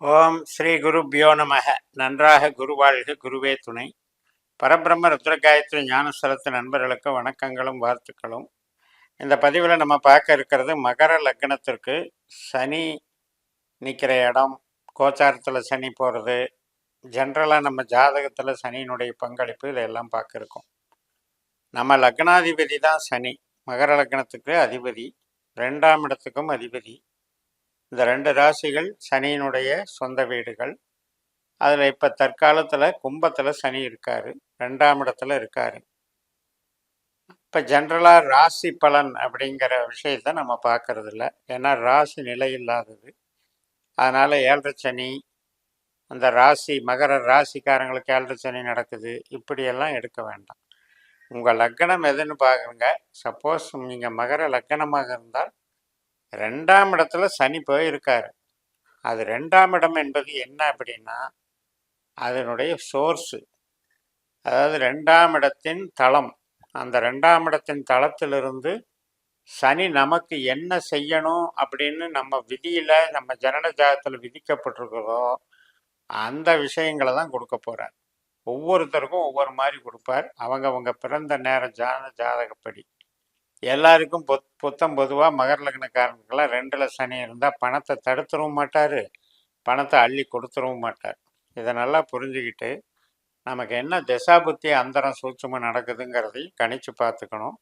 ஓம் ஸ்ரீ குரு நமக. நன்றாக குருவாழ்க குருவே துணை. பரபிரம்ம ருத்ரகாயத்ரி ஞானஸ்தலத்து நண்பர்களுக்கு வணக்கங்களும் வாழ்த்துக்களும். இந்த பதிவில் நம்ம பார்க்க இருக்கிறது மகர லக்னத்திற்கு சனி நிற்கிற இடம் கோச்சாரத்தில் சனி போகிறது ஜென்ரலாக நம்ம ஜாதகத்தில் சனியினுடைய பங்களிப்பு இதெல்லாம் பார்க்க இருக்கோம் நம்ம லக்னாதிபதி தான் சனி மகர லக்னத்துக்கு அதிபதி ரெண்டாம் இடத்துக்கும் அதிபதி. இந்த ரெண்டு ராசிகள் சனியினுடைய சொந்த வீடுகள். அதில் இப்போ தற்காலத்தில் கும்பத்தில் சனி இருக்கார். ரெண்டாம் இடத்துல இருக்கார். இப்போ ஜென்ரலாக ராசி பலன் அப்படிங்கிற விஷயத்த நம்ம பார்க்கறது இல்லை ஏன்னா ராசி நிலை இல்லாதது. அதனால் ஏழரை சனி அந்த ராசி மகர ராசிக்காரங்களுக்கு ஏழரை சனி நடக்குது. இப்படியெல்லாம் எடுக்க வேண்டாம். உங்கள் லக்னம் எதுன்னு பாருங்க. சப்போஸ் நீங்கள் மகர லக்னமாக இருந்தால் ரெண்டாம் இடத்துல சனி போயிருக்கார் அது ரெண்டாம் இடம் என்பது என்ன அப்படின்னா அதனுடைய சோர்ஸு அதாவது ரெண்டாம் இடத்தின் தளம். அந்த ரெண்டாம் இடத்தின் தளத்திலிருந்து சனி நமக்கு என்ன செய்யணும் அப்படின்னு நம்ம விதியில் நம்ம ஜனன ஜாதகத்தில் விதிக்கப்பட்டிருக்கிறதோ அந்த விஷயங்களை தான் கொடுக்க போகிறார் ஒவ்வொருத்தருக்கும் ஒவ்வொரு மாதிரி கொடுப்பார். அவங்கவங்க பிறந்த நேரம் ஜான ஜாதகப்படி. எல்லாருக்கும் பொத் புத்தம் பொதுவாக மகர லக்னக்காரனுக்கெல்லாம் ரெண்டில் சனி இருந்தால் பணத்தை தடுத்துடவும் மாட்டார். பணத்தை அள்ளி கொடுத்துடவும் மாட்டார். இதை நல்லா புரிஞ்சுக்கிட்டு நமக்கு என்ன திசாபுத்தி அந்தரம் சூட்சமாக நடக்குதுங்கிறதையும் கணிச்சு பார்த்துக்கணும்.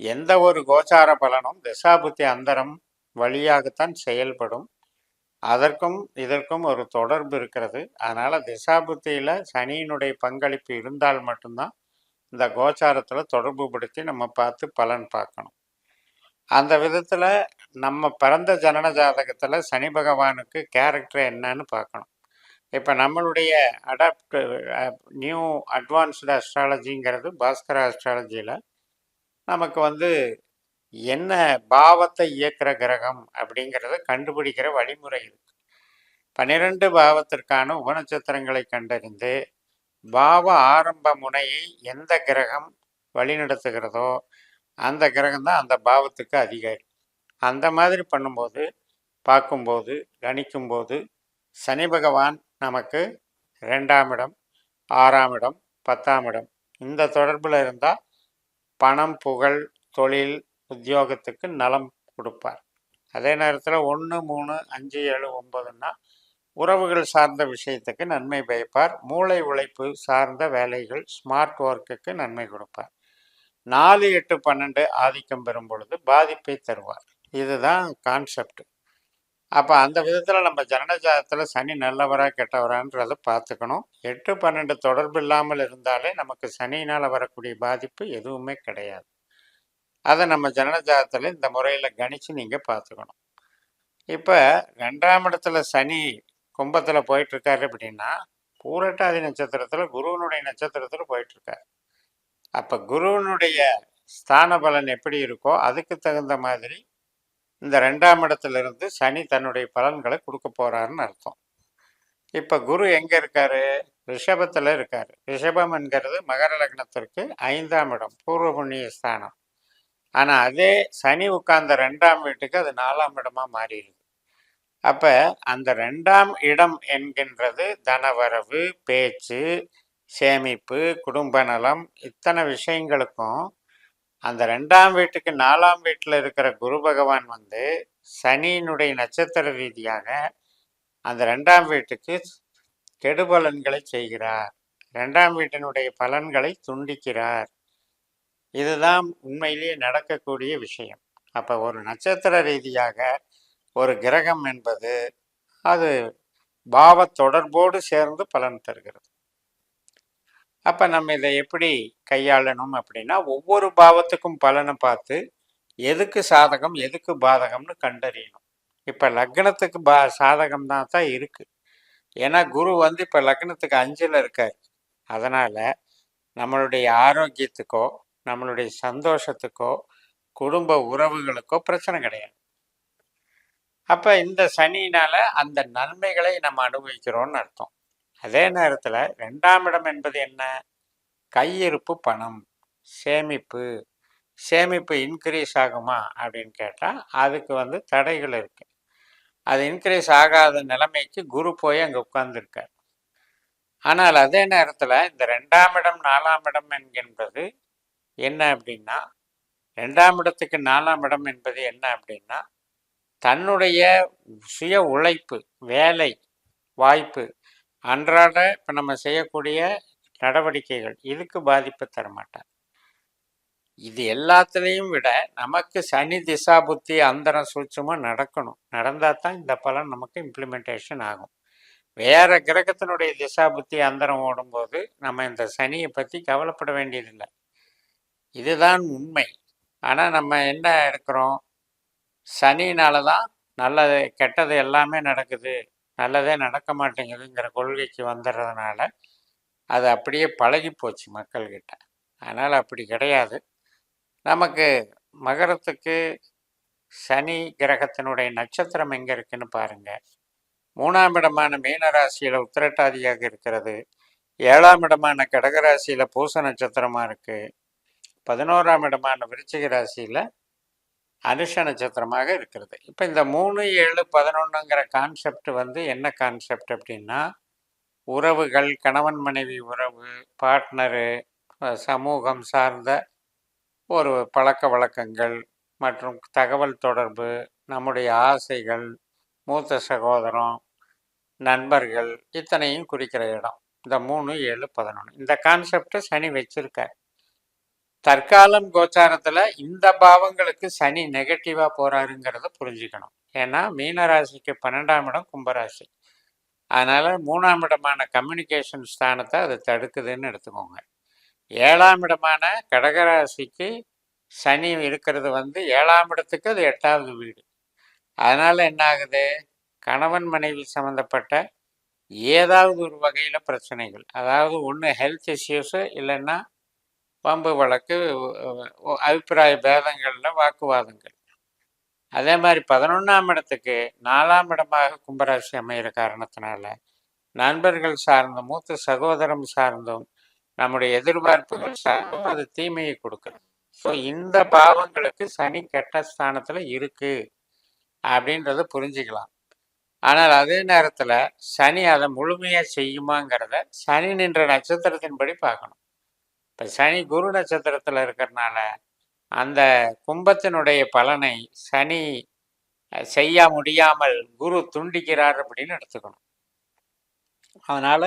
எந்த ஒரு கோச்சார பலனும் திசாபுத்தி அந்தரம் வழியாகத்தான் செயல்படும். அதற்கும் இதற்கும் ஒரு தொடர்பு இருக்கிறது. அதனால் திசாபுத்தியில் சனியினுடைய பங்களிப்பு இருந்தால் மட்டும்தான் இந்த கோச்சாரத்தில் தொடர்பு படுத்தி நம்ம பார்த்து பலன் பார்க்கணும். அந்த விதத்தில் நம்ம பிறந்த ஜனன ஜாதகத்தில் சனி பகவானுக்கு கேரக்டர் என்னன்னு பார்க்கணும். இப்போ நம்மளுடைய அடாப்ட் நியூ அட்வான்ஸ்டு அஸ்ட்ராலஜிங்கிறது பாஸ்கர அஸ்ட்ராலஜியில் நமக்கு வந்து என்ன பாவத்தை இயக்கிற கிரகம் அப்படிங்கிறத கண்டுபிடிக்கிற வழிமுறை இருக்குது பன்னிரெண்டு பாவத்திற்கான உபநட்சத்திரங்களை கண்டறிந்து பாவ ஆரம்ப முனையை எந்த கிரகம் வழிநடத்துகிறதோ அந்த கிரகம் தான் அந்த பாவத்துக்கு அதிகாரி. அந்த மாதிரி பண்ணும்போது பார்க்கும்போது கணிக்கும்போது சனி பகவான் நமக்கு ரெண்டாம் இடம் ஆறாம் இடம் பத்தாம் இடம். இந்த தொடர்பில் இருந்தால் பணம் புகழ் தொழில் உத்தியோகத்துக்கு நலம் கொடுப்பார். அதே நேரத்தில் ஒன்று மூணு அஞ்சு ஏழு ஒம்பதுன்னா உறவுகள் சார்ந்த விஷயத்துக்கு நன்மை பயப்பார். மூளை உழைப்பு சார்ந்த வேலைகள் ஸ்மார்ட் ஒர்க்குக்கு நன்மை கொடுப்பார். நாலு எட்டு பன்னெண்டு ஆதிக்கம் பெறும் பொழுது பாதிப்பை தருவார். இதுதான் கான்செப்ட் அப்போ அந்த விதத்தில் நம்ம ஜனனஜாதத்தில் சனி நல்லவரா கெட்டவரான்றதை பார்த்துக்கணும். எட்டு பன்னெண்டு தொடர்பு இல்லாமல் இருந்தாலே நமக்கு சனியினால் வரக்கூடிய பாதிப்பு எதுவுமே கிடையாது. அதை நம்ம ஜனனஜாதத்தில் இந்த முறையில் கணித்து நீங்கள் பார்த்துக்கணும். இப்போ ரெண்டாம் இடத்துல சனி கும்பத்தில் போயிட்டுருக்காரு அப்படின்னா பூரட்டாதி நட்சத்திரத்தில் குருவனுடைய நட்சத்திரத்தில் போயிட்டுருக்காரு. அப்போ குருவனுடைய ஸ்தான பலன் எப்படி இருக்கோ அதுக்கு தகுந்த மாதிரி இந்த ரெண்டாம் இடத்துல இருந்து சனி தன்னுடைய பலன்களை கொடுக்க போகிறாருன்னு அர்த்தம். இப்போ குரு எங்கே இருக்காரு? ரிஷபத்தில் இருக்கார். ரிஷபம் என்கிறது மகர லக்னத்திற்கு ஐந்தாம் இடம் பூர்வ புண்ணிய ஸ்தானம். ஆனால் அதே சனி உட்கார்ந்த ரெண்டாம் வீட்டுக்கு அது நாலாம் இடமாக மாறிடுது அப்போ அந்த ரெண்டாம் இடம் என்கின்றது தனவரவு பேச்சு சேமிப்பு குடும்ப நலம் இத்தனை விஷயங்களுக்கும் அந்த ரெண்டாம் வீட்டுக்கு நாலாம் வீட்டில் இருக்கிற குரு பகவான் வந்து சனியினுடைய நட்சத்திர ரீதியாக அந்த ரெண்டாம் வீட்டுக்கு கெடுபலன்களை செய்கிறார். ரெண்டாம் வீட்டினுடைய பலன்களை துண்டிக்கிறார். இதுதான் உண்மையிலேயே நடக்கக்கூடிய விஷயம். அப்போ ஒரு நட்சத்திர ரீதியாக ஒரு கிரகம் என்பது அது பாவ தொடர்போடு சேர்ந்து பலன் தருகிறது. அப்போ நம்ம இதை எப்படி கையாளணும் அப்படின்னா ஒவ்வொரு பாவத்துக்கும் பலனை பார்த்து எதுக்கு சாதகம் எதுக்கு பாதகம்னு கண்டறியணும். இப்போ லக்னத்துக்கு பா சாதகம் தான் தான் இருக்குது ஏன்னா குரு வந்து இப்போ லக்னத்துக்கு அஞ்சில் இருக்கார். அதனால் நம்மளுடைய ஆரோக்கியத்துக்கோ நம்மளுடைய சந்தோஷத்துக்கோ குடும்ப உறவுகளுக்கோ பிரச்சனை கிடையாது. அப்போ இந்த சனியினால் அந்த நன்மைகளை நம்ம அனுபவிக்கிறோம்னு அர்த்தம். அதே நேரத்தில் ரெண்டாம் இடம் என்பது என்ன? கையிருப்பு பணம் சேமிப்பு. சேமிப்பு இன்க்ரீஸ் ஆகுமா அப்படின்னு கேட்டால் அதுக்கு வந்து தடைகள் இருக்கு. அது இன்க்ரீஸ் ஆகாத நிலைமைக்கு குரு போய் அங்கே உட்கார்ந்துருக்கார். ஆனால் அதே நேரத்தில் இந்த ரெண்டாம் இடம் நாலாம் இடம் என்கின்றது என்ன அப்படின்னா ரெண்டாம் இடத்துக்கு நாலாம் இடம் என்பது என்ன அப்படின்னா தன்னுடைய சுய உழைப்பு வேலை வாய்ப்பு அன்றாட இப்போ நம்ம செய்யக்கூடிய நடவடிக்கைகள் இதுக்கு பாதிப்பு தர மாட்டார் இது எல்லாத்துலேயும் விட நமக்கு சனி திசா புத்தி அந்தரம் சூட்சமாக நடக்கணும். நடந்தால் தான் இந்த பலன் நமக்கு இம்ப்ளிமெண்டேஷன் ஆகும். வேற கிரகத்தினுடைய திசா புத்தி அந்தரம் ஓடும்போது நம்ம இந்த சனியை பற்றி கவலைப்பட வேண்டியதில்லை. இதுதான் உண்மை. ஆனால் நம்ம என்ன இருக்கிறோம்? சனினால தான் நல்லது கெட்டது எல்லாமே நடக்குது நல்லதே நடக்க மாட்டேங்குதுங்கிற கொள்கைக்கு வந்துடுறதுனால அது அப்படியே பழகி போச்சு மக்கள்கிட்ட. அதனால் அப்படி கிடையாது. நமக்கு மகரத்துக்கு சனி கிரகத்தினுடைய நட்சத்திரம் எங்கே இருக்குன்னு பாருங்கள் மூணாம் இடமான மீனராசியில் உத்திரட்டாதியாக இருக்கிறது. ஏழாம் இடமான கடகராசியில் பூச நட்சத்திரமாக இருக்குது பதினோராம் இடமான விருச்சிக ராசியில் அனுஷ நட்சத்திரமாக இருக்கிறது. இப்போ இந்த மூணு ஏழு பதினொன்றுங்கிற கான்செப்ட் வந்து என்ன கான்செப்ட் அப்படின்னா உறவுகள் கணவன் மனைவி உறவு பார்ட்னரு சமூகம் சார்ந்த ஒரு பழக்க வழக்கங்கள் மற்றும் தகவல் தொடர்பு நம்முடைய ஆசைகள் மூத்த சகோதரம் நண்பர்கள் இத்தனையும் குறிக்கிற இடம். இந்த மூணு ஏழு பதினொன்று இந்த கான்செப்டை சனி வச்சுருக்கார். தற்காலம் கோச்சாரத்தில் இந்த பாவங்களுக்கு சனி நெகட்டிவாக போகிறாருங்கிறத புரிஞ்சுக்கணும். ஏன்னா மீனராசிக்கு பன்னெண்டாம் இடம் கும்பராசி. அதனால் மூணாம் இடமான கம்யூனிகேஷன் ஸ்தானத்தை அது தடுக்குதுன்னு எடுத்துக்கோங்க. ஏழாம் இடமான கடகராசிக்கு சனி இருக்கிறது வந்து ஏழாம் இடத்துக்கு அது எட்டாவது வீடு. அதனால் என்ன ஆகுது? கணவன் மனைவி சம்மந்தப்பட்ட ஏதாவது ஒரு வகையில் பிரச்சனைகள். அதாவது ஒன்று ஹெல்த் இஷ்யூஸு இல்லைன்னா வம்பு வழக்கு அபிப்பிராய பேதங்களில் வாக்குவாதங்கள். அதே மாதிரி பதினொன்றாம் இடத்துக்கு நாலாம் இடமாக கும்பராசி அமைகிற காரணத்தினால நண்பர்கள் சார்ந்தும் மூத்த சகோதரம் சார்ந்தும் நம்முடைய எதிர்பார்ப்புகள் சார்ந்தும் அது தீமையை கொடுக்கணும் ஸோ இந்த பாவங்களுக்கு சனி கெட்ட ஸ்தானத்தில் இருக்கு அப்படின்றத புரிஞ்சுக்கலாம். ஆனால் அதே நேரத்தில் சனி அதை முழுமையாக செய்யுமாங்கிறத சனி நின்ற நட்சத்திரத்தின்படி பார்க்கணும். இப்போ சனி குரு நட்சத்திரத்தில் இருக்கிறனால அந்த கும்பத்தினுடைய பலனை சனி செய்ய முடியாமல் குரு துண்டிக்கிறார் அப்படின்னு எடுத்துக்கணும். அதனால்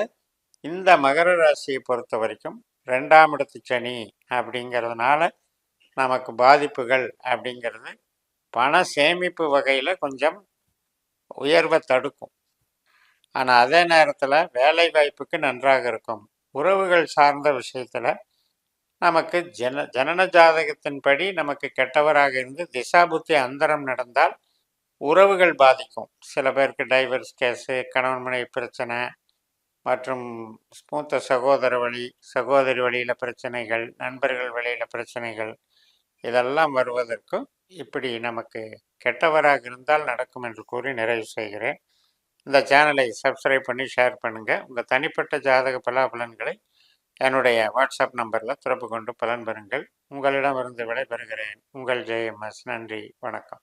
இந்த மகர ராசியை பொறுத்த வரைக்கும் ரெண்டாம் இடத்து சனி அப்படிங்கிறதுனால நமக்கு பாதிப்புகள் அப்படிங்கிறது பண சேமிப்பு வகையில் கொஞ்சம் உயர்வை தடுக்கும். ஆனால் அதே நேரத்தில் வேலை வாய்ப்புக்கு நன்றாக இருக்கும். உறவுகள் சார்ந்த விஷயத்தில் நமக்கு ஜன ஜனன ஜாதகத்தின்படி நமக்கு கெட்டவராக இருந்து திசாபுத்தி அந்தரம் நடந்தால் உறவுகள் பாதிக்கும். சில பேருக்கு டைவர்ஸ் கேஸு கணவன் மனைவி பிரச்சனை மற்றும் மூத்த சகோதர வழி சகோதரி வழியில் பிரச்சனைகள் நண்பர்கள் வழியில் பிரச்சனைகள் இதெல்லாம் வருவதற்கும் இப்படி நமக்கு கெட்டவராக இருந்தால் நடக்கும் என்று கூறி நிறைவு செய்கிறேன். இந்த சேனலை சப்ஸ்கிரைப் பண்ணி ஷேர் பண்ணுங்கள் உங்கள் தனிப்பட்ட ஜாதக பலாபலன்களை என்னுடைய வாட்ஸ்அப் நம்பரில் தொடர்பு கொண்டு பலன் பெறுங்கள். உங்களிடமிருந்து விடைபெறுகிறேன். உங்கள் ஜெயம்எஸ். நன்றி. வணக்கம்.